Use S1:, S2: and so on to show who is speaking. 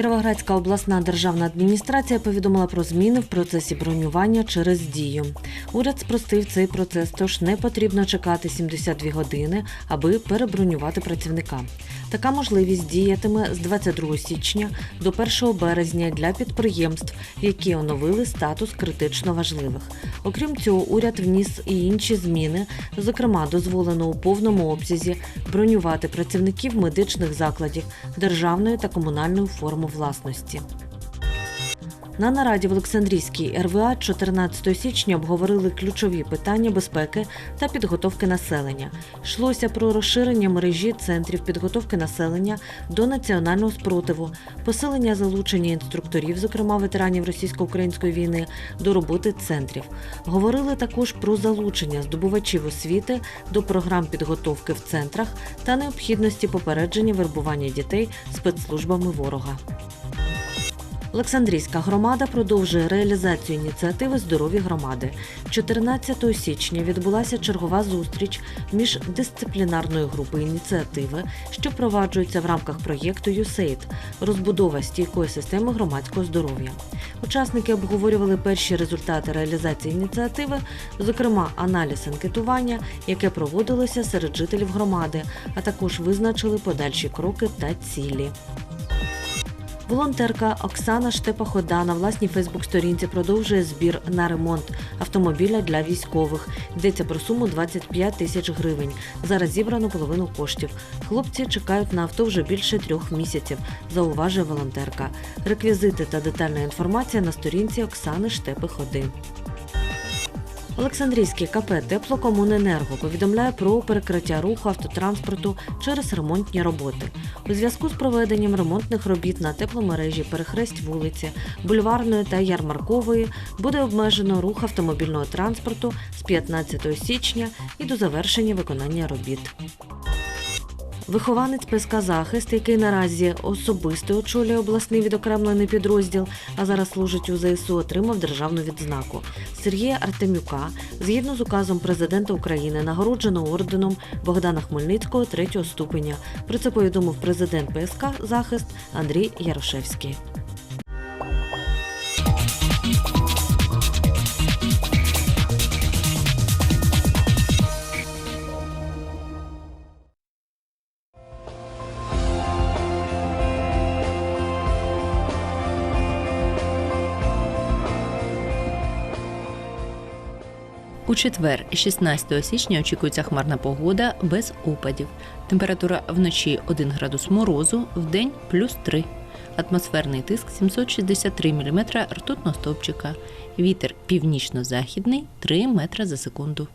S1: Кіровоградська обласна державна адміністрація повідомила про зміни в процесі бронювання через дію. Уряд спростив цей процес, тож не потрібно чекати 72 години, аби перебронювати працівника. Така можливість діятиме з 22 січня до 1 березня для підприємств, які оновили статус критично важливих. Окрім цього, уряд вніс і інші зміни, зокрема, дозволено у повному обсязі бронювати працівників медичних закладів державної та комунальної форми власності. На нараді в Олександрійській РВА 14 січня обговорили ключові питання безпеки та підготовки населення. Йшлося про розширення мережі центрів підготовки населення до національного спротиву, посилення залучення інструкторів, зокрема ветеранів російсько-української війни, до роботи центрів. Говорили також про залучення здобувачів освіти до програм підготовки в центрах та необхідності попередження вербування дітей спецслужбами ворога. Олександрійська громада продовжує реалізацію ініціативи Здорові громади. 14 січня відбулася чергова зустріч міждисциплінарної групи ініціативи, що впроваджується в рамках проєкту «ЮСЕЙД» – розбудова стійкої системи громадського здоров'я. Учасники обговорювали перші результати реалізації ініціативи, зокрема аналіз анкетування, яке проводилося серед жителів громади, а також визначили подальші кроки та цілі. Волонтерка Оксана Штепахода на власній Фейсбук-сторінці продовжує збір на ремонт автомобіля для військових. Йдеться про суму 25 тисяч гривень. Зараз зібрано половину коштів. Хлопці чекають на авто вже більше трьох місяців, зауважує волонтерка. Реквізити та детальна інформація на сторінці Оксани Штепи-Ходи. Олександрійський КП Теплокомуненерго повідомляє про перекриття руху автотранспорту через ремонтні роботи. У зв'язку з проведенням ремонтних робіт на тепломережі перехресть вулиці, бульварної та ярмаркової буде обмежено рух автомобільного транспорту з 15 січня і до завершення виконання робіт. Вихованець ПСК Захист, який наразі особисто очолює обласний відокремлений підрозділ, а зараз служить у ЗСУ, отримав державну відзнаку. Сергія Артемюка, згідно з указом президента України, нагороджено орденом Богдана Хмельницького третього ступеня. Про це повідомив президент ПСК Захист Андрій Ярошевський.
S2: У четвер, 16 січня, очікується хмарна погода без опадів. Температура вночі 1 градус морозу, вдень плюс 3. Атмосферний тиск 763 мм ртутного стовпчика. Вітер північно-західний 3 метра за секунду.